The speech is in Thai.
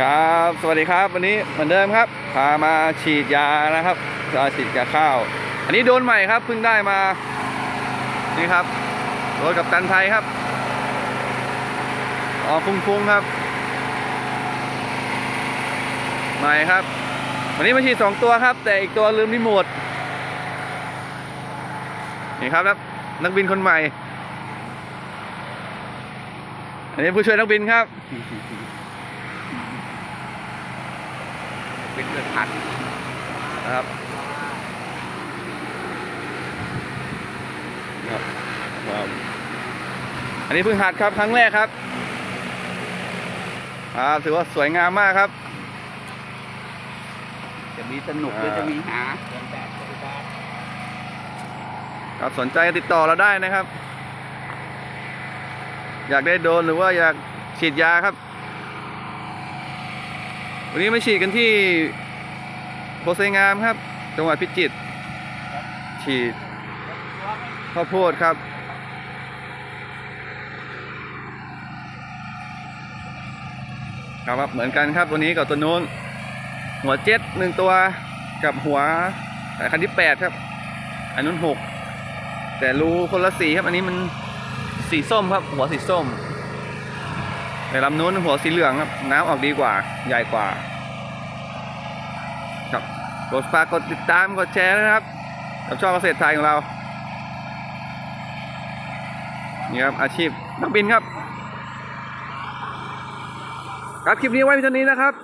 ครับ สวัสดีครับวันนี้เหมือนเดิมครับ พามาฉีดยานะครับจะฉีดยาข้าว อันนี้โดนใหม่ครับเพิ่งได้มา นี่ครับโดนกับตันไทยครับอ๋อฟุ้งๆครับ ใหม่ครับ วันนี้มาฉีดสองตัวครับ แต่อีกตัวลืมรีโมทนี่ครับครับนักบินคนใหม่ อันนี้ผู้ช่วยนักบินครับ เป็นเลือดพัดนะครับครับครับอันนี้เพิ่งหัดครับครั้งแรกครับครับถือว่าสวยงามมากครับ จะมีสนุกหรืออ่าจะมีหาครับสนใจติดต่อเราได้นะครับ อยากได้โดรนหรือว่าอยากฉีดยาครับ วันนี้มาฉีดกันที่โพไซงามครับ จังหวัดพิจิตรฉีดข้าวโพดครับ ครับเหมือนกันครับตัวนี้กับตัวนู้น หัวเจ็ดหนึ่งตัวกับหัวสายคันที่แปดครับ อันนู้นหกแต่รูคนละสีครับ อันนี้มันสีส้มครับ หัวสีส้ม แต่ลำนู้นหัวสีเหลืองครับน้ำออกดีกว่า ใหญ่กว่า ครับกดฝากกดติดตามกดแชร์นะครับกับช่องเกษตรไทยของเรานี่ครับอาชีพนักบินครับ ครับคลิปนี้ไว้เพียงเท่านี้นะครับ